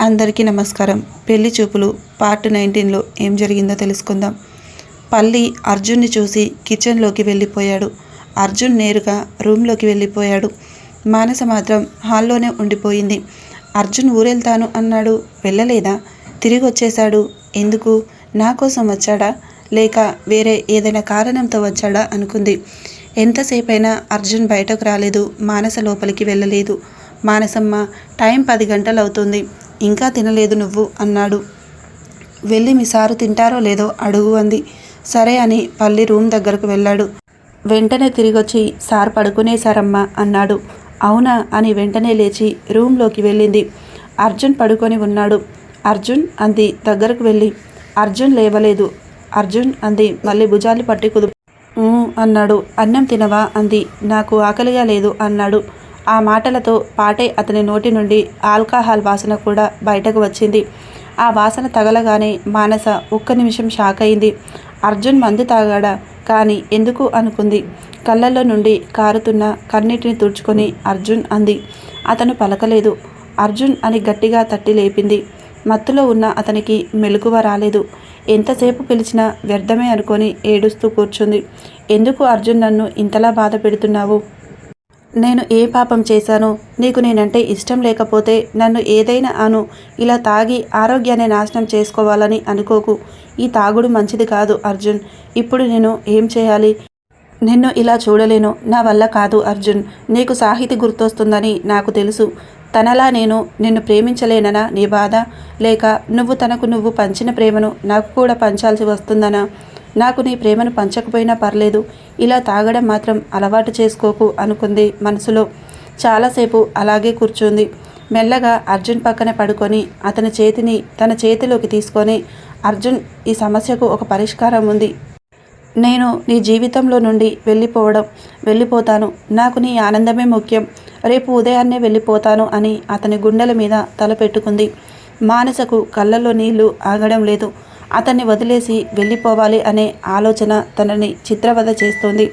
అందరికీ నమస్కారం. పెళ్ళి చూపులు పార్ట్ నైన్టీన్లో ఏం జరిగిందో తెలుసుకుందాం. పల్లి అర్జున్ని చూసి కిచెన్లోకి వెళ్ళిపోయాడు. అర్జున్ నేరుగా రూమ్లోకి వెళ్ళిపోయాడు. మానస మాత్రం హాల్లోనే ఉండిపోయింది. అర్జున్ ఊరెళ్తాను అన్నాడు. వెళ్ళలేదా? తిరిగి వచ్చేశాడు ఎందుకు? నా కోసం వచ్చాడా? లేక వేరే ఏదైనా కారణంతో వచ్చాడా? అనుకుంది. ఎంతసేపైనా అర్జున్ బయటకు రాలేదు. మానస లోపలికి వెళ్ళలేదు. మానసమ్మ టైం పది గంటలు అవుతుంది ఇంకా తినలేదు నువ్వు అన్నాడు. వెళ్ళి మీ సారు తింటారో లేదో అడుగు అంది. సరే అని పల్లి రూమ్ దగ్గరకు వెళ్ళాడు. వెంటనే తిరిగొచ్చి సార్ పడుకునేశారమ్మా అన్నాడు. అవునా అని వెంటనే లేచి రూమ్లోకి వెళ్ళింది. అర్జున్ పడుకొని ఉన్నాడు. అర్జున్ అంది దగ్గరకు వెళ్ళి. అర్జున్ లేవలేదు. అర్జున్ అంది. మళ్ళీ భుజాలు పట్టి కుదు అన్నాడు. అన్నం తినవా అంది. నాకు ఆకలిగా లేదు అన్నాడు. ఆ మాటలతో పాటే అతని నోటి నుండి ఆల్కహాల్ వాసన కూడా బయటకు వచ్చింది. ఆ వాసన తగలగానే మానస ఒక్క నిమిషం షాక్ అయింది. అర్జున్ మందు తాగాడా? కానీ ఎందుకు అనుకుంది. కళ్ళల్లో నుండి కారుతున్న కన్నీటిని తుడుచుకొని అర్జున్ అంది. అతను పలకలేదు. అర్జున్ అని గట్టిగా తట్టి లేపింది. మత్తులో ఉన్న అతనికి మెలకువ రాలేదు. ఎంతసేపు పిలిచినా వ్యర్థమే అనుకొని ఏడుస్తూ కూర్చుంది. ఎందుకు అర్జున్ నన్ను ఇంతలా బాధ పెడుతున్నావు? నేను ఏ పాపం చేశాను? నీకు నేనంటే ఇష్టం లేకపోతే నన్ను ఏదైనా అను. ఇలా తాగి ఆరోగ్యాన్ని నాశనం చేసుకోవాలని అనుకోకు. ఈ తాగుడు మంచిది కాదు అర్జున్. ఇప్పుడు నేను ఏం చేయాలి? నిన్ను ఇలా చూడలేను. నా వల్ల కాదు అర్జున్. నీకు సాహితి గుర్తొస్తుందని నాకు తెలుసు. తనలా నేను నిన్ను ప్రేమించలేననా నీ బాధ? లేక నువ్వు తనకు నువ్వు పంచిన ప్రేమను నాకు కూడా పంచాల్సి వస్తుందనా? నాకు నీ ప్రేమను పంచకపోయినా పర్లేదు. ఇలా తాగడం మాత్రం అలవాటు చేసుకోకు అనుకుంది మనసులో. చాలాసేపు అలాగే కూర్చుంది. మెల్లగా అర్జున్ పక్కన పడుకొని అతని చేతిని తన చేతిలోకి తీసుకొని అర్జున్ ఈ సమస్యకు ఒక పరిష్కారం ఉంది. నేను నీ జీవితంలో నుండి వెళ్ళిపోవడం వెళ్ళిపోతాను. నాకు నీ ఆనందమే ముఖ్యం. రేపు ఉదయాన్నే వెళ్ళిపోతాను అని అతని గుండెల మీద తల పెట్టుకుంది మానసకు కళ్ళల్లో నీళ్ళు ఆగడం లేదు. అతన్ని వదిలేసి వెళ్ళిపోవాలి అనే ఆలోచన తనని చిత్రవద చేస్తోంది.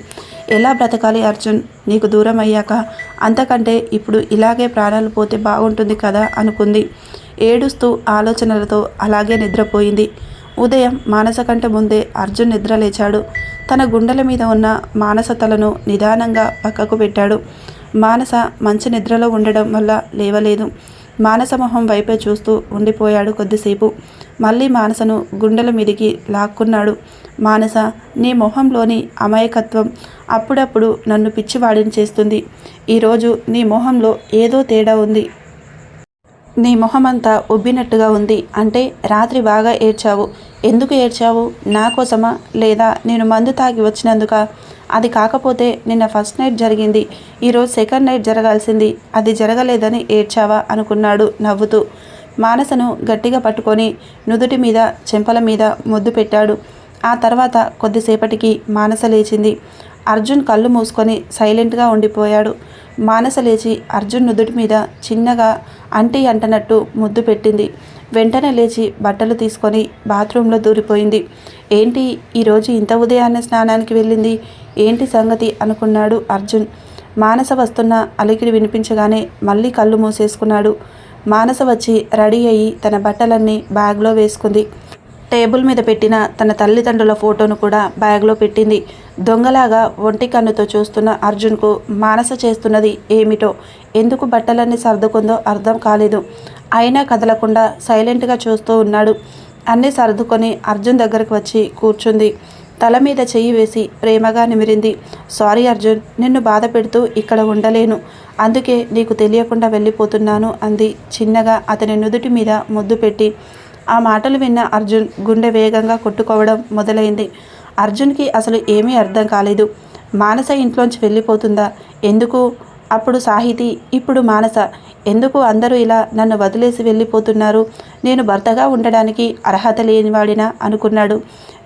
ఎలా బ్రతకాలి అర్జున్? నీకు దూరం అయ్యాక అంతకంటే ఇప్పుడు ఇలాగే ప్రాణాలు పోతే బాగుంటుంది కదా అనుకుంది. ఏడుస్తూ ఆలోచనలతో అలాగే నిద్రపోయింది. ఉదయం మానస కంటే ముందే అర్జున్ నిద్ర లేచాడు. తన గుండెల మీద ఉన్న మానస తలను నిదానంగా పక్కకు పెట్టాడు. మానస మంచి నిద్రలో ఉండడం వల్ల లేవలేదు. మానస మొహం వైపే చూస్తూ ఉండిపోయాడు కొద్దిసేపు. మళ్ళీ మానసను గుండెల మీదికి లాక్కున్నాడు. మానస నీ మొహంలోని అమాయకత్వం అప్పుడప్పుడు నన్ను పిచ్చివాడిని చేస్తుంది. ఈరోజు నీ మొహంలో ఏదో తేడా ఉంది. నీ మొహమంతా ఉబ్బినట్టుగా ఉంది. అంటే రాత్రి బాగా ఏడ్చావు. ఎందుకు ఏడ్చావు? నా కోసమా? లేదా నేను మందు తాగి వచ్చినందుక? అది కాకపోతే నిన్న ఫస్ట్ నైట్ జరిగింది. ఈరోజు సెకండ్ నైట్ జరగాల్సింది. అది జరగలేదని ఏడ్చావా? అనుకున్నాడు నవ్వుతూ. మానసను గట్టిగా పట్టుకొని నుదుటి మీద చెంపల మీద ముద్దు పెట్టాడు. ఆ తర్వాత కొద్దిసేపటికి మానస లేచింది. అర్జున్ కళ్ళు మూసుకొని సైలెంట్గా ఉండిపోయాడు. మానస లేచి అర్జున్ నుదుటి మీద చిన్నగా అంటి అంటనట్టు ముద్దు పెట్టింది. వెంటనే లేచి బట్టలు తీసుకొని బాత్రూంలో దూరిపోయింది. ఏంటి ఈరోజు ఇంత ఉదయాన్నే స్నానానికి వెళ్ళింది? ఏంటి సంగతి? అనుకున్నాడు అర్జున్. మానస వస్తున్న అలికిడి వినిపించగానే మళ్ళీ కళ్ళు మూసేసుకున్నాడు. మానస వచ్చి రెడీ అయ్యి తన బట్టలన్నీ బ్యాగ్లో వేసుకుంది. టేబుల్ మీద పెట్టిన తన తల్లిదండ్రుల ఫోటోను కూడా బ్యాగ్లో పెట్టింది. దొంగలాగా ఒంటి కన్నుతో చూస్తున్న అర్జున్కు మానస చేస్తున్నది ఏమిటో ఎందుకు బట్టలన్నీ సర్దుకుందో అర్థం కాలేదు. అయినా కదలకుండా సైలెంట్గా చూస్తూ ఉన్నాడు. అన్నీ సర్దుకొని అర్జున్ దగ్గరకు వచ్చి కూర్చుంది. తల మీద చెయ్యి వేసి ప్రేమగా నిమిరింది. సారీ అర్జున్ నిన్ను బాధ పెడుతూ ఇక్కడ ఉండలేను. అందుకే నీకు తెలియకుండా వెళ్ళిపోతున్నాను అంది. చిన్నగా అతని నుదుటి మీద ముద్దు పెట్టి. ఆ మాటలు విన్న అర్జున్ గుండె వేగంగా కొట్టుకోవడం మొదలైంది. అర్జున్కి అసలు ఏమీ అర్థం కాలేదు. మానస ఇంట్లోంచి వెళ్ళిపోతుందా? ఎందుకు? అప్పుడు సాహితి ఇప్పుడు మానస. ఎందుకు అందరూ ఇలా నన్ను వదిలేసి వెళ్ళిపోతున్నారు? నేను భర్తగా ఉండడానికి అర్హత లేనివాడినా అనుకున్నాడు.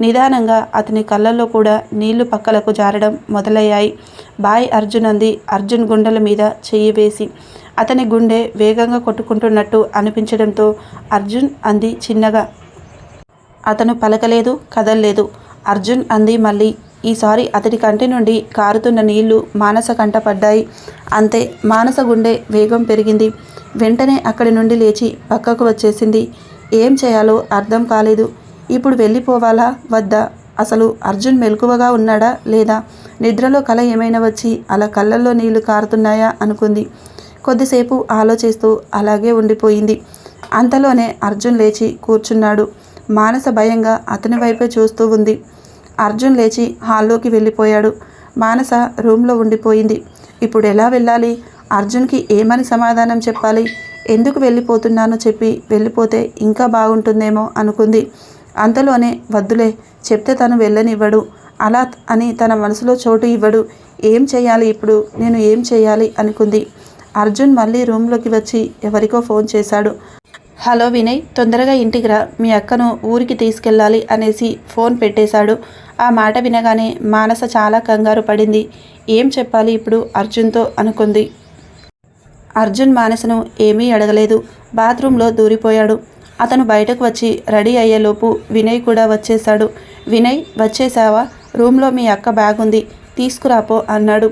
నిదానంగా అతని కళ్ళల్లో కూడా నీళ్ళు పక్కలకు జారడం మొదలయ్యాయి. బాయ్ అర్జున్ అంది అర్జున్ గుండెల మీద చెయ్యి వేసి అతని గుండె వేగంగా కొట్టుకుంటున్నట్టు అనిపించడంతో అర్జున్ అంది చిన్నగా. అతను పలకలేదు కదల్లేదు. అర్జున్ అంది మళ్ళీ ఈసారి అతడి కంటి నుండి కారుతున్న నీళ్ళు మానస కంటపడ్డాయి అంతే మానస గుండె వేగం పెరిగింది. వెంటనే అక్కడి నుండి లేచి పక్కకు వచ్చేసింది. ఏం చేయాలో అర్థం కాలేదు. ఇప్పుడు వెళ్ళిపోవాలా వద్దా? అసలు అర్జున్ మెలకువగా ఉన్నాడా లేదా? నిద్రలో కల ఏమైనా వచ్చి అలా కళ్ళల్లో నీళ్ళు కారుతున్నాయా అనుకుంది. కొద్దిసేపు ఆలోచిస్తూ అలాగే ఉండిపోయింది. అంతలోనే అర్జున్ లేచి కూర్చున్నాడు. మానస భయంగా అతని వైపే చూస్తూ ఉంది. అర్జున్ లేచి హాల్లోకి వెళ్ళిపోయాడు. మానస రూమ్లో ఉండిపోయింది. ఇప్పుడు ఎలా వెళ్ళాలి? అర్జున్కి ఏమని సమాధానం చెప్పాలి? ఎందుకు వెళ్ళిపోతున్నానో చెప్పి వెళ్ళిపోతే ఇంకా బాగుంటుందేమో అనుకుంది. అంతలోనే వద్దులే చెప్తే తను వెళ్ళనివ్వడు. అలా అని తన మనసులో చోటు ఇవ్వడు. ఏం చేయాలి ఇప్పుడు? నేను ఏం చేయాలి? అనుకుంది. అర్జున్ మళ్ళీ రూమ్లోకి వచ్చి ఎవరికో ఫోన్ చేశాడు. హలో వినయ్ తొందరగా ఇంటికి రా. మీ అక్కను ఊరికి తీసుకెళ్ళాలి అనేసి ఫోన్ పెట్టేశాడు. ఆ మాట వినగానే మానస చాలా కంగారు పడింది. ఏం చెప్పాలి ఇప్పుడు అర్జున్తో అనుకుంది. అర్జున్ మానసను ఏమీ అడగలేదు. బాత్రూంలో దూరిపోయాడు. అతను బయటకు వచ్చి రెడీ అయ్యేలోపు వినయ్ కూడా వచ్చేశాడు. వినయ్ వచ్చేసావా రూమ్లో మీ అక్క బ్యాగ్ ఉంది తీసుకురాపో అన్నాడు.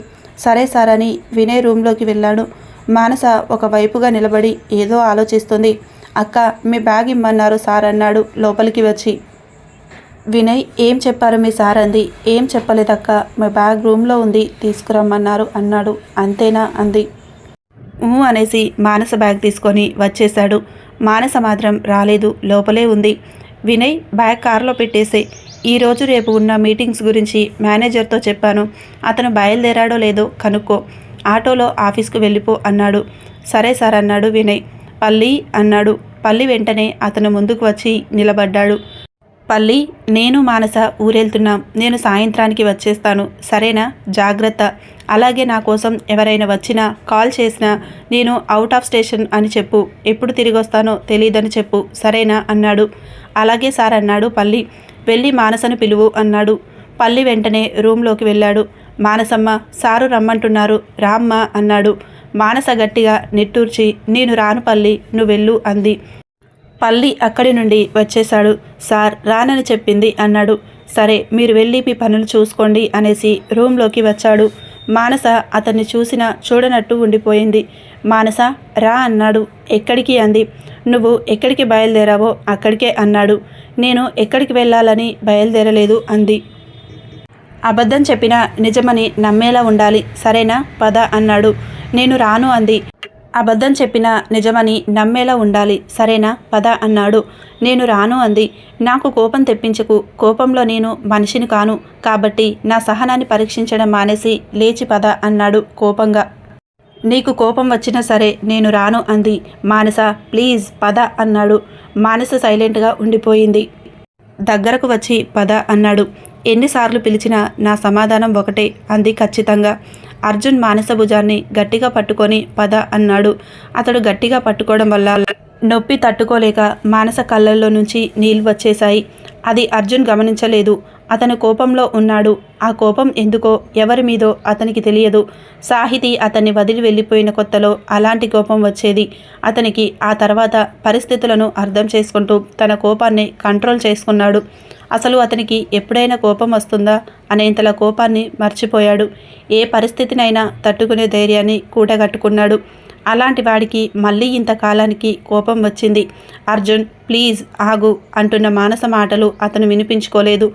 సరే సార్ అని వినయ్ రూమ్లోకి వెళ్ళాడు. మానస ఒక వైపుగా నిలబడి ఏదో ఆలోచిస్తుంది. అక్క మీ బ్యాగ్ ఇమ్మన్నారు సార్ అన్నాడు లోపలికి వచ్చి. వినయ్ ఏం చెప్పారు మీ సార్? అంది. ఏం చెప్పలేదక్క మీ బ్యాగ్ రూమ్లో ఉంది తీసుకురమ్మన్నారు అన్నాడు. అంతేనా? అంది. ఊ అనేసి మానస బ్యాగ్ తీసుకొని వచ్చేశాడు. మానస మాత్రం రాలేదు లోపలే ఉంది. వినయ్ బ్యాగ్ కారులో పెట్టేసే ఈరోజు రేపు ఉన్న మీటింగ్స్ గురించి మేనేజర్తో చెప్పాను. అతను బయలుదేరాడో లేదో కనుక్కో. ఆటోలో ఆఫీస్కు వెళ్ళిపో అన్నాడు. సరే సార్ అన్నాడు వినయ్. పల్లి అన్నాడు. పల్లి వెంటనే అతను ముందుకు వచ్చి నిలబడ్డాడు. పల్లి నేను మానస ఊరెళ్తున్నాం. నేను సాయంత్రానికి వచ్చేస్తాను. సరేనా? జాగ్రత్త. అలాగే నా కోసం ఎవరైనా వచ్చినా కాల్ చేసినా నేను అవుట్ ఆఫ్ స్టేషన్ అని చెప్పు. ఎప్పుడు తిరిగి వస్తానో తెలియదని చెప్పు. సరేనా? అన్నాడు. అలాగే సార్ అన్నాడు పల్లి. వెళ్ళి మానసను పిలువు అన్నాడు. పల్లి వెంటనే రూమ్లోకి వెళ్ళాడు. మానసమ్మ సారు రమ్మంటున్నారు. రామ్మ అన్నాడు. మానస గట్టిగా నిట్టూర్చి నేను రాను పల్లి నువ్వెళ్ళు అంది. పల్లి అక్కడి నుండి వచ్చేశాడు. సార్ రానని చెప్పింది అన్నాడు. సరే మీరు వెళ్ళి మీ పనులు చూసుకోండి అనేసి రూమ్లోకి వచ్చాడు. మానస అతన్ని చూసిన చూడనట్టు ఉండిపోయింది. మానస రా అన్నాడు. ఎక్కడికి? అంది. నువ్వు ఎక్కడికి బయలుదేరావో అక్కడికే అన్నాడు. నేను ఎక్కడికి వెళ్ళాలని బయలుదేరలేదు అంది. అబద్ధం చెప్పినా నిజమని నమ్మేలా ఉండాలి. సరేనా పద అన్నాడు. నేను రాను అంది. అబద్ధం చెప్పినా నిజమని నమ్మేలా ఉండాలి. సరేనా? పద అన్నాడు. నేను రాను అంది. నాకు కోపం తెప్పించకు. కోపంలో నేను మనిషిని కాను. కాబట్టి నా సహనాన్ని పరీక్షించడం మానేసి లేచి పద అన్నాడు కోపంగా. నీకు కోపం వచ్చినా సరే నేను రాను అంది. మానస ప్లీజ్ పద అన్నాడు. మానస సైలెంట్గా ఉండిపోయింది. దగ్గరకు వచ్చి పద అన్నాడు. ఎన్నిసార్లు పిలిచినా నా సమాధానం ఒకటే అంది ఖచ్చితంగా. అర్జున్ మానస భుజాన్ని గట్టిగా పట్టుకొని పద అన్నాడు. అతడు గట్టిగా పట్టుకోవడం వల్ల నొప్పి తట్టుకోలేక మానస కళ్ళల్లో నుంచి నీళ్ళు వచ్చేశాయి. అది అర్జున్ గమనించలేదు. అతను కోపంలో ఉన్నాడు. ఆ కోపం ఎందుకో ఎవరి మీదో అతనికి తెలియదు. సాహితి అతన్ని వదిలి వెళ్ళిపోయిన కొత్తలో అలాంటి కోపం వచ్చేది. అతనికి ఆ తర్వాత పరిస్థితులను అర్థం చేసుకుంటూ తన కోపాన్ని కంట్రోల్ చేసుకున్నాడు. అసలు అతనికి ఎప్పుడైనా కోపం వస్తుందా? అనేంతల కోపాన్ని మర్చిపోయాడు. ఏ పరిస్థితినైనా తట్టుకునే ధైర్యాన్ని కూడగట్టుకున్నాడు అలాంటి వాడికి మళ్ళీ ఇంతకాలానికి కోపం వచ్చింది. అర్జున్ ప్లీజ్ ఆగు అంటున్న మానస మాటలు అతను వినిపించుకోలేదు.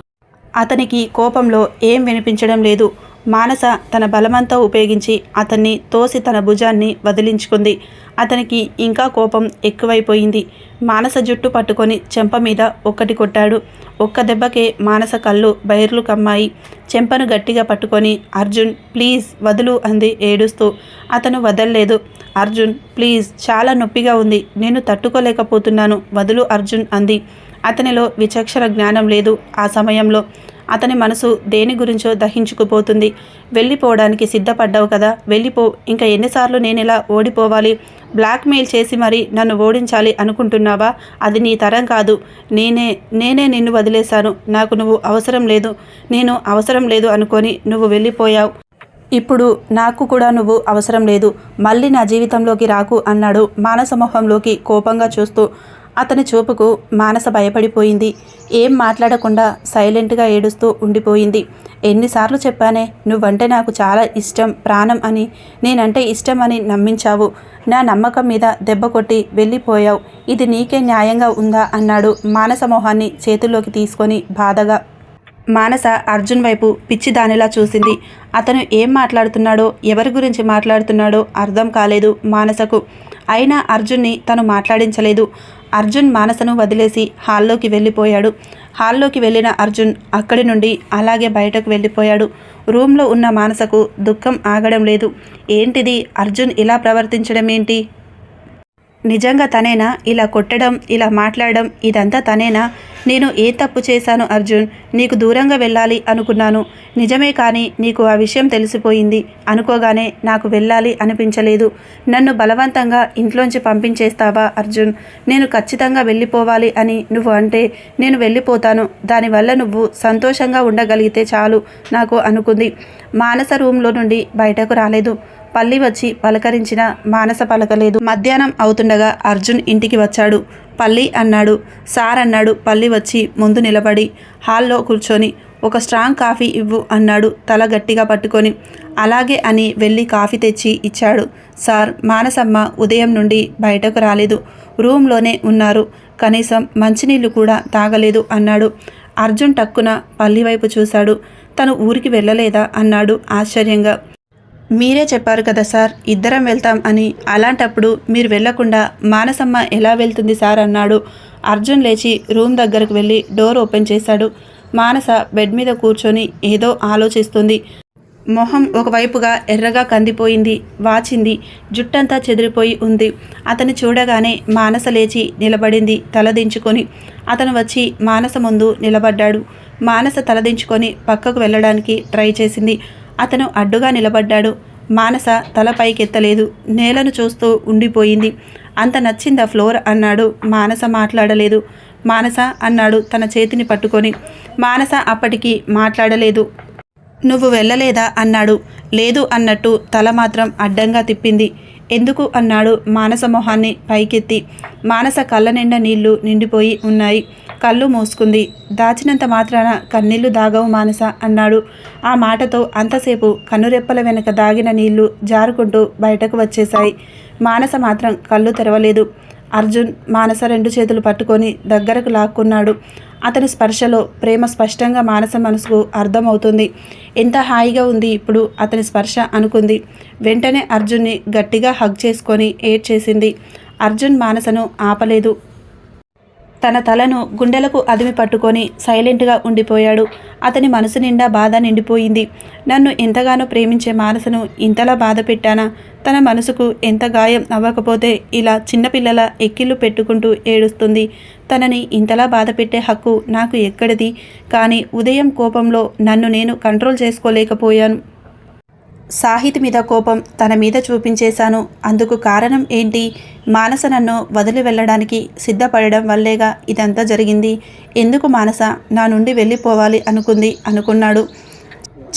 అతనికి కోపంలో ఏం వినిపించడం లేదు. మానస తన బలమంతా ఉపయోగించి అతన్ని తోసి తన భుజాన్ని వదిలించుకుంది. అతనికి ఇంకా కోపం ఎక్కువైపోయింది. మానస జుట్టు పట్టుకొని చెంప మీద ఒక్కటి కొట్టాడు. ఒక్క దెబ్బకే మానస కళ్ళు బైర్లు కమ్మాయి. చెంపను గట్టిగా పట్టుకొని అర్జున్ ప్లీజ్ వదులు అంది ఏడుస్తూ. అతను వదల్లేదు. అర్జున్ ప్లీజ్ చాలా నొప్పిగా ఉంది. నేను తట్టుకోలేకపోతున్నాను. వదులు అర్జున్ అంది. అతనిలో విచక్షణ జ్ఞానం లేదు ఆ సమయంలో. అతని మనసు దేని గురించో దహించుకుపోతుంది. వెళ్ళిపోవడానికి సిద్ధపడ్డావు కదా. వెళ్ళిపో. ఇంకా ఎన్నిసార్లు నేను ఇలా ఓడిపోవాలి. బ్లాక్మెయిల్ చేసి మరి నన్ను ఓడించాలి అనుకుంటున్నావా? అది నీ తరం కాదు. నేనే నేనే నిన్ను వదిలేశాను. నాకు నువ్వు అవసరం లేదు. నేను అవసరం లేదు అనుకొని నువ్వు వెళ్ళిపోయావు. ఇప్పుడు నాకు కూడా నువ్వు అవసరం లేదు. మళ్ళీ నా జీవితంలోకి రాకు అన్నాడు మానసమూహంలోకి కోపంగా చూస్తూ. అతని చూపుకు మానస భయపడిపోయింది. ఏం మాట్లాడకుండా సైలెంట్గా ఏడుస్తూ ఉండిపోయింది. ఎన్నిసార్లు చెప్పానే నువ్వంటే నాకు చాలా ఇష్టం ప్రాణం అని. నేనంటే ఇష్టం అని నమ్మించావు. నా నమ్మకం మీద దెబ్బ కొట్టి వెళ్ళిపోయావు. ఇది నీకే న్యాయంగా ఉందా? అన్నాడు మానస మొహాన్ని చేతుల్లోకి తీసుకొని బాధగా. మానస అర్జున్ వైపు పిచ్చి దానిలా చూసింది. అతను ఏం మాట్లాడుతున్నాడో ఎవరి గురించి మాట్లాడుతున్నాడో అర్థం కాలేదు మానసకు. అయినా అర్జున్ని తను మాట్లాడించలేదు. అర్జున్ మానసను వదిలేసి హాల్లోకి వెళ్ళిపోయాడు. హాల్లోకి వెళ్ళిన అర్జున్ అక్కడి నుండి అలాగే బయటకు వెళ్ళిపోయాడు. రూమ్లో ఉన్న మానసకు దుఃఖం ఆగడం లేదు. ఏంటిది? అర్జున్ ఇలా ప్రవర్తించడం ఏంటి? నిజంగా తనేనా? ఇలా కొట్టడం ఇలా మాట్లాడడం ఇదంతా తనేనా? నేను ఏ తప్పు చేశాను అర్జున్? నీకు దూరంగా వెళ్ళాలి అనుకున్నాను. నిజమే కానీ నీకు ఆ విషయం తెలిసిపోయింది. అనుకోగానే నాకు వెళ్ళాలి అనిపించలేదు. నన్ను బలవంతంగా ఇంట్లోంచి పంపించేస్తావా అర్జున్? నేను ఖచ్చితంగా వెళ్ళిపోవాలి అని నువ్వు అంటే నేను వెళ్ళిపోతాను. దానివల్ల నువ్వు సంతోషంగా ఉండగలిగితే చాలు నాకు అనుకుంది. మానస రూమ్లో నుండి బయటకు రాలేదు. పల్లి వచ్చి పలకరించిన మానస పలకలేదు మధ్యాహ్నం అవుతుండగా అర్జున్ ఇంటికి వచ్చాడు. పల్లి అన్నాడు. సార్ అన్నాడు. పల్లి వచ్చి ముందు నిలబడి హాల్లో కూర్చొని ఒక స్ట్రాంగ్ కాఫీ ఇవ్వు అన్నాడు. తల గట్టిగా పట్టుకొని అలాగే అని వెళ్ళి కాఫీ తెచ్చి ఇచ్చాడు. సార్ మానసమ్మ ఉదయం నుండి బయటకు రాలేదు. రూమ్లోనే ఉన్నారు. కనీసం మంచినీళ్ళు కూడా తాగలేదు అన్నాడు. అర్జున్ టక్కున పల్లి వైపు చూశాడు. తను ఊరికి వెళ్ళలేదా అన్నాడు ఆశ్చర్యంగా. మీరే చెప్పారు కదా సార్ ఇద్దరం వెళ్తాం అని. అలాంటప్పుడు మీరు వెళ్ళకుండా మానసమ్మ ఎలా వెళ్తుంది సార్ అన్నాడు. అర్జున్ లేచి రూమ్ దగ్గరకు వెళ్ళి డోర్ ఓపెన్ చేశాడు. మానస బెడ్ మీద కూర్చొని ఏదో ఆలోచిస్తుంది. మొహం ఒకవైపుగా ఎర్రగా కందిపోయింది వాచింది. జుట్టంతా చెదిరిపోయి ఉంది. అతను చూడగానే మానస లేచి నిలబడింది తలదించుకొని అతను వచ్చి మానస ముందు నిలబడ్డాడు. మానస తలదించుకొని పక్కకు వెళ్ళడానికి ట్రై చేసింది. అతను అడ్డుగా నిలబడ్డాడు. మానస తల పైకెత్తలేదు. నేలను చూస్తూ ఉండిపోయింది. అంత నచ్చిందా ఫ్లోర్? అన్నాడు. మానస మాట్లాడలేదు. మానస అన్నాడు తన చేతిని పట్టుకొని. మానస అప్పటికి మాట్లాడలేదు. నువ్వు వెళ్ళలేదా? అన్నాడు. లేదు అన్నట్టు తల మాత్రం అడ్డంగా తిప్పింది. ఎందుకు? అన్నాడు మానస మొహాన్ని పైకెత్తి. మానస కళ్ళ నిండా నీళ్ళు నిండిపోయి ఉన్నాయి. కళ్ళు మూసుకుంది. దాచినంత మాత్రాన కన్నీళ్ళు దాగవు మానస అన్నాడు. ఆ మాటతో అంతసేపు కన్నురెప్పల వెనక దాగిన నీళ్ళు జారుకుంటూ బయటకు వచ్చేశాయి. మానస మాత్రం కళ్ళు తెరవలేదు. అర్జున్ మానస రెండు చేతులు పట్టుకొని దగ్గరకు లాక్కున్నాడు. అతని స్పర్శలో ప్రేమ స్పష్టంగా మానస మనసుకు అర్థమవుతుంది. ఎంత హాయిగా ఉంది ఇప్పుడు అతని స్పర్శ అనుకుంది. వెంటనే అర్జున్ని గట్టిగా హగ్ చేసుకొని ఏడ్ చేసింది అర్జున్ మానసను ఆపలేదు. తన తలను గుండెలకు అదిమి పట్టుకొని సైలెంట్గా ఉండిపోయాడు. అతని మనసు నిండా బాధ నిండిపోయింది. నన్ను ఎంతగానో ప్రేమించే మానసను ఇంతలా బాధ పెట్టానా? తన మనసుకు ఎంత గాయం అవ్వకపోతే ఇలా చిన్నపిల్లల ఎక్కిళ్ళు పెట్టుకుంటూ ఏడుస్తుంది. తనని ఇంతలా బాధ పెట్టే హక్కు నాకు ఎక్కడిది? కానీ ఉదయం కోపంలో నన్ను నేను కంట్రోల్ చేసుకోలేకపోయాను. సాహితి మీద కోపం తన మీద చూపించేశాను. అందుకు కారణం ఏంటి? మానస నన్ను వదిలి వెళ్ళడానికి సిద్ధపడడం వల్లేగా ఇదంతా జరిగింది. ఎందుకు మానస? నా నుండి వెళ్ళిపోవాలి అనుకుంది అనుకున్నాడు.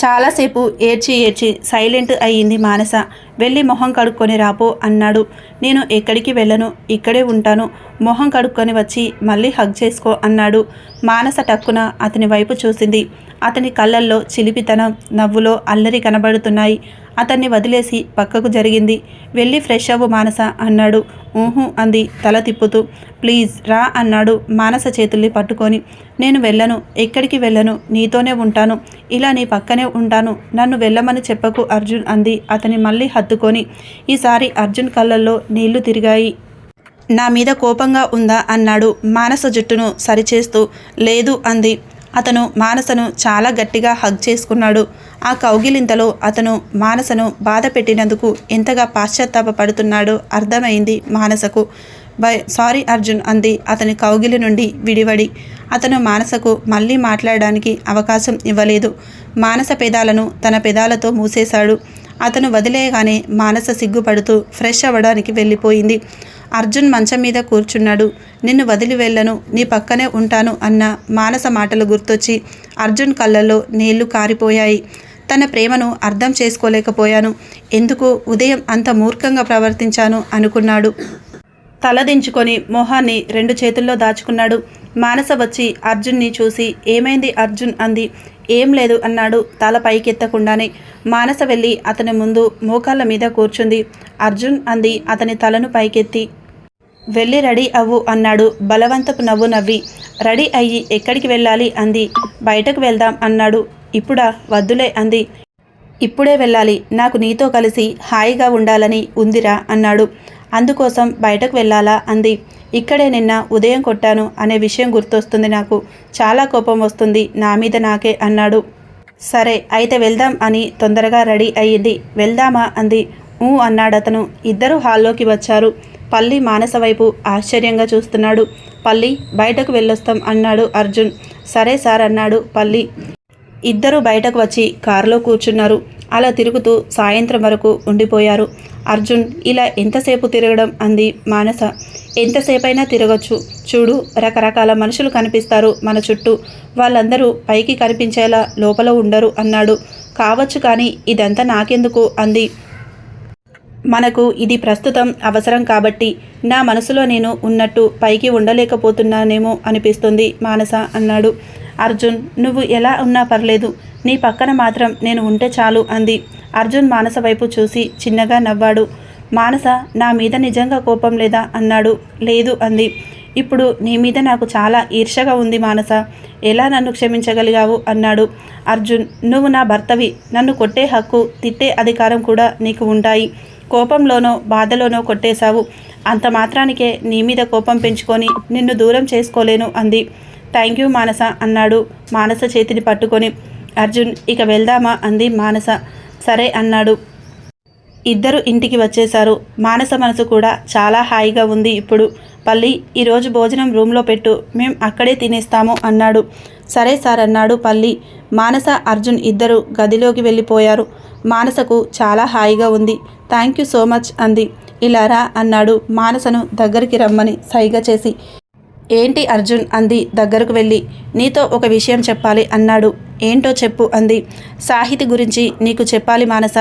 చాలాసేపు ఏడ్చి ఏడ్చి సైలెంట్ అయ్యింది మానస. వెళ్ళి మొహం కడుక్కొని రాపో అన్నాడు. నేను ఎక్కడికి వెళ్ళను? ఇక్కడే ఉంటాను. మొహం కడుక్కొని వచ్చి మళ్ళీ హగ్ చేసుకో అన్నాడు. మానస టక్కున అతని వైపు చూసింది. అతని కళ్ళల్లో చిలిపితనం నవ్వులో అల్లరి కనబడుతున్నాయి. అతన్ని వదిలేసి పక్కకు జరిగింది. వెళ్ళి ఫ్రెష్ అవ్వు మానస అన్నాడు. ఊహు అంది తల తిప్పుతూ. ప్లీజ్ రా అన్నాడు మానస చేతుల్ని పట్టుకొని. నేను వెళ్ళను. ఎక్కడికి వెళ్ళను? నీతోనే ఉంటాను. ఇలా నీ పక్కనే ఉంటాను. నన్ను వెళ్ళమని చెప్పకు అర్జున్ అంది. అతని మళ్ళీ హత్తుకొని ఈసారి అర్జున్ కళ్ళల్లో నీళ్ళు తిరిగాయి. నా మీద కోపంగా ఉందా? అన్నాడు మానస జుట్టును సరిచేస్తూ. లేదు అంది. అతను మానసను చాలా గట్టిగా హగ్ చేసుకున్నాడు. ఆ కౌగిలింతలో అతను మానసను బాధ పెట్టినందుకు ఎంతగా పశ్చాత్తాపడుతున్నాడో అర్థమైంది మానసకు. బై సారీ అర్జున్ అంది అతని కౌగిలి నుండి విడివడి. అతను మానసకు మళ్ళీ మాట్లాడడానికి అవకాశం ఇవ్వలేదు. మానస పెదాలను తన పెదాలతో మూసేశాడు. అతను వదిలేయగానే మానస సిగ్గుపడుతూ ఫ్రెష్ అవ్వడానికి వెళ్ళిపోయింది. అర్జున్ మంచం మీద కూర్చున్నాడు. నిన్ను వదిలి వెళ్ళను. నీ పక్కనే ఉంటాను అన్న మానస మాటలు గుర్తొచ్చి అర్జున్ కళ్ళల్లో నీళ్ళు కారిపోయాయి. తన ప్రేమను అర్థం చేసుకోలేకపోయాను. ఎందుకు ఉదయం అంత మూర్ఖంగా ప్రవర్తించాను అనుకున్నాడు. తలదించుకొని మొహాన్ని రెండు చేతుల్లో దాచుకున్నాడు. మానస వచ్చి అర్జున్ని చూసి ఏమైంది అర్జున్? అంది. ఏం లేదు అన్నాడు. తల పైకెత్తకుండానే మానస వెళ్ళి అతని ముందు మోకాళ్ళ మీద కూర్చుంది. అర్జున్ అంది అతని తలను పైకెత్తి. వెళ్ళి రెడీ అవ్వు అన్నాడు. బలవంతపు నవ్వు నవ్వి. రెడీ అయ్యి ఎక్కడికి వెళ్ళాలి అంది. బయటకు వెళ్దాం అన్నాడు. ఇప్పుడా? వద్దులే అంది. ఇప్పుడే వెళ్ళాలి. నాకు నీతో కలిసి హాయిగా ఉండాలని ఉందిరా అన్నాడు. అందుకోసం బయటకు వెళ్ళాలా? అంది. ఇక్కడే నిన్న ఉదయం కొట్టాను అనే విషయం గుర్తొస్తుంది నాకు. చాలా కోపం వస్తుంది. నా మీద నాకే అన్నాడు. సరే అయితే వెళ్దాం అని తొందరగా రెడీ అయ్యింది. వెళ్దామా? అంది. ఊ అన్నాడతను. ఇద్దరు హాల్లోకి వచ్చారు. పల్లి మానస వైపు ఆశ్చర్యంగా చూస్తున్నాడు. పల్లి బయటకు వెళ్ళొస్తాం అన్నాడు అర్జున్. సరే సార్ అన్నాడు పల్లి. ఇద్దరు బయటకు వచ్చి కారులో కూర్చున్నారు. అలా తిరుగుతూ సాయంత్రం వరకు ఉండిపోయారు. అర్జున్ ఇలా ఎంతసేపు తిరగడం? అంది మానస. ఎంతసేపైనా తిరగచ్చు. చూడు రకరకాల మనుషులు కనిపిస్తారు మన చుట్టూ. వాళ్ళందరూ పైకి కనిపించేలా లోపల ఉండరు అన్నాడు. కావచ్చు కానీ ఇదంతా నాకెందుకు? అంది. మనకు ఇది ప్రస్తుతం అవసరం కాబట్టి నా మనసులో నేను ఉన్నట్టు పైకి ఉండలేకపోతున్నానేమో అనిపిస్తుంది మానస అన్నాడు. అర్జున్ నువ్వు ఎలా ఉన్నా పర్లేదు. నీ పక్కన మాత్రం నేను ఉంటే చాలు అంది. అర్జున్ మానస వైపు చూసి చిన్నగా నవ్వాడు. మానస నా మీద నిజంగా కోపం లేదా? అన్నాడు. లేదు అంది. ఇప్పుడు నీ మీద నాకు చాలా ఈర్షగా ఉంది మానస. ఎలా నన్ను క్షమించగలిగావు? అన్నాడు. అర్జున్ నువ్వు నా భర్తవి. నన్ను కొట్టే హక్కు తిట్టే అధికారం కూడా నీకు ఉంటాయి. కోపంలోనో బాధలోనో కొట్టేశావు. అంత మాత్రానికే నీ మీద కోపం పెంచుకొని నిన్ను దూరం చేసుకోలేను అంది. థ్యాంక్ యూ మానస అన్నాడు. మానస చేతిని పట్టుకొని. అర్జున్ ఇక వెళ్దామా? అంది మానస. సరే అన్నాడు. ఇద్దరు ఇంటికి వచ్చేశారు. మానస మనసు కూడా చాలా హాయిగా ఉంది ఇప్పుడు. పల్లి ఈరోజు భోజనం రూమ్లో పెట్టు. మేం అక్కడే తినేస్తాము అన్నాడు. సరే సార్ అన్నాడు పల్లి. మానస అర్జున్ ఇద్దరు గదిలోకి వెళ్ళిపోయారు. మానసకు చాలా హాయిగా ఉంది. థ్యాంక్ యూ సో మచ్ అంది. ఇలా రా అన్నాడు మానసను దగ్గరికి రమ్మని సైగ చేసి. ఏంటి అర్జున్ అంది దగ్గరకు వెళ్ళి. నీతో ఒక విషయం చెప్పాలి అన్నాడు. ఏంటో చెప్పు అంది. సాహితి గురించి నీకు చెప్పాలి మానస.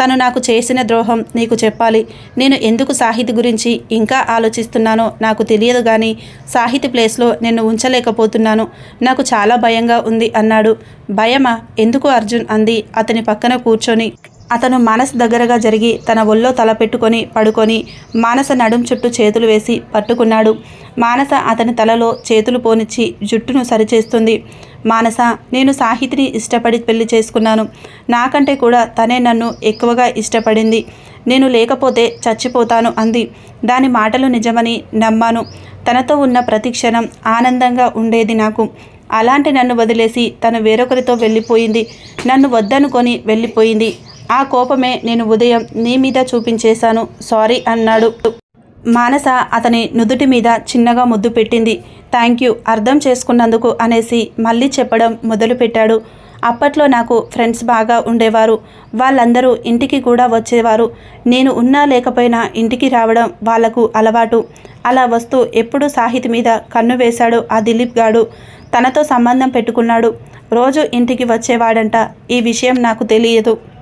తను నాకు చేసిన ద్రోహం నీకు చెప్పాలి. నేను ఎందుకు సాహితి గురించి ఇంకా ఆలోచిస్తున్నానో నాకు తెలియదు కానీ సాహితి ప్లేస్లో నిన్ను ఉంచలేకపోతున్నాను. నాకు చాలా భయంగా ఉంది అన్నాడు. భయమా? ఎందుకు అర్జున్ అంది. అతని పక్కన కూర్చొని అతను మానస దగ్గరగా జరిగి తన ఒళ్ళో తల పెట్టుకొని పడుకొని మానస నడుం చుట్టూ చేతులు వేసి పట్టుకున్నాడు. మానస అతని తలలో చేతులు పోనిచ్చి జుట్టును సరిచేస్తుంది. మానస నేను సాహితిని ఇష్టపడి పెళ్ళి చేసుకున్నాను. నాకంటే కూడా తనే నన్ను ఎక్కువగా ఇష్టపడింది. నేను లేకపోతే చచ్చిపోతాను అంది. దాని మాటలు నిజమని నమ్మాను. తనతో ఉన్న ప్రతి క్షణం ఆనందంగా ఉండేది నాకు. అలాంటి నన్ను వదిలేసి తను వేరొకరితో వెళ్ళిపోయింది. నన్ను వద్దనుకొని వెళ్ళిపోయింది. ఆ కోపమే నేను ఉదయం నీ మీద చూపించేశాను. సారీ అన్నాడు. మానస అతని నుదుటి మీద చిన్నగా ముద్దు పెట్టింది. థ్యాంక్ యూ అర్థం చేసుకున్నందుకు అనేసి మళ్ళీ చెప్పడం మొదలుపెట్టాడు. అప్పట్లో నాకు ఫ్రెండ్స్ బాగా ఉండేవారు. వాళ్ళందరూ ఇంటికి కూడా వచ్చేవారు. నేను ఉన్నా లేకపోయినా ఇంటికి రావడం వాళ్ళకు అలవాటు. అలా వస్తూ ఎప్పుడు సాహితి మీద కన్ను వేశాడు ఆ దిలీప్ గాడు. తనతో సంబంధం పెట్టుకున్నాడు. రోజు ఇంటికి వచ్చేవాడంట. ఈ విషయం నాకు తెలియదు.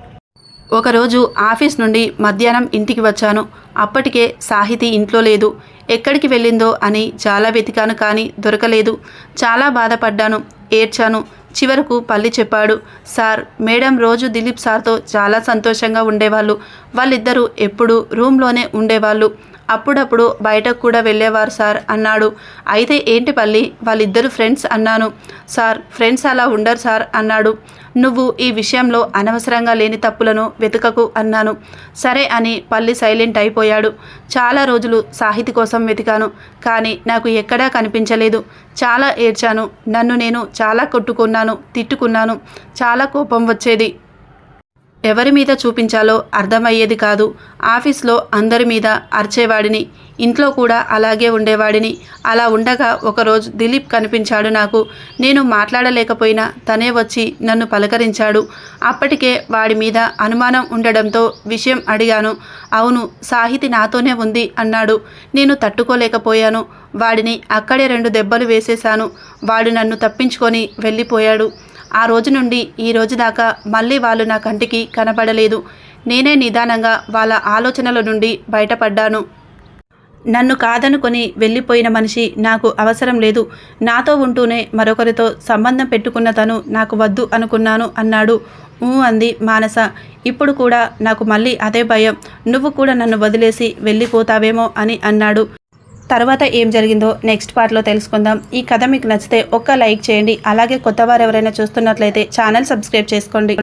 ఒకరోజు ఆఫీస్ నుండి మధ్యాహ్నం ఇంటికి వచ్చాను. అప్పటికే సాహితి ఇంట్లో లేదు. ఎక్కడికి వెళ్ళిందో అని చాలా వెతికాను కానీ దొరకలేదు. చాలా బాధపడ్డాను. ఏడ్చాను. చివరకు పల్లి చెప్పాడు. సార్ మేడం రోజు దిలీప్ సార్తో చాలా సంతోషంగా ఉండేవాళ్ళు. వాళ్ళిద్దరూ ఎప్పుడూ రూమ్లోనే ఉండేవాళ్ళు. అప్పుడప్పుడు బయటకు కూడా వెళ్ళేవారు సార్ అన్నాడు. అయితే ఏంటి పల్లి? వాళ్ళిద్దరు ఫ్రెండ్స్ అన్నాను. సార్ ఫ్రెండ్స్ అలా ఉండరు సార్ అన్నాడు. నువ్వు ఈ విషయంలో అనవసరంగా లేని తప్పులను వెతకకు అన్నాను. సరే అని పల్లి సైలెంట్ అయిపోయాడు. చాలా రోజులు సాహితి కోసం వెతికాను కానీ నాకు ఎక్కడా కనిపించలేదు. చాలా ఏడ్చాను. నన్ను నేను చాలా కొట్టుకున్నాను తిట్టుకున్నాను. చాలా కోపం వచ్చేది. ఎవరి మీద చూపించాలో అర్థమయ్యేది కాదు. ఆఫీస్లో అందరి మీద అరిచేవాడిని. ఇంట్లో కూడా అలాగే ఉండేవాడిని. అలా ఉండగా ఒకరోజు దిలీప్ కనిపించాడు నాకు. నేను మాట్లాడలేకపోయినా తనే వచ్చి నన్ను పలకరించాడు. అప్పటికే వాడి మీద అనుమానం ఉండడంతో విషయం అడిగాను. అవును సాహితి నాతోనే ఉంది అన్నాడు. నేను తట్టుకోలేకపోయాను. వాడిని అక్కడే రెండు దెబ్బలు వేసేశాను. వాడు నన్ను తప్పించుకొని వెళ్ళిపోయాడు. ఆ రోజు నుండి ఈ రోజు దాకా మళ్ళీ వాళ్ళు నా కంటికి కనపడలేదు. నేనే నిదానంగా వాళ్ళ ఆలోచనల నుండి బయటపడ్డాను. నన్ను కాదనుకొని వెళ్ళిపోయిన మనిషి నాకు అవసరం లేదు. నాతో ఉంటూనే మరొకరితో సంబంధం పెట్టుకున్న తను నాకు వద్దు అనుకున్నాను అన్నాడు. ఊ అంది మానస. ఇప్పుడు కూడా నాకు మళ్ళీ అదే భయం. నువ్వు కూడా నన్ను వదిలేసి వెళ్ళిపోతావేమో అని అన్నాడు. తర్వాత ఏం జరిగిందో నెక్స్ట్ పార్ట్లో తెలుసుకుందాం. ఈ కథ మీకు నచ్చితే ఒక్క లైక్ చేయండి. అలాగే కొత్త వారు ఎవరైనా చూస్తున్నట్లయితే ఛానల్ సబ్స్క్రైబ్ చేసుకోండి.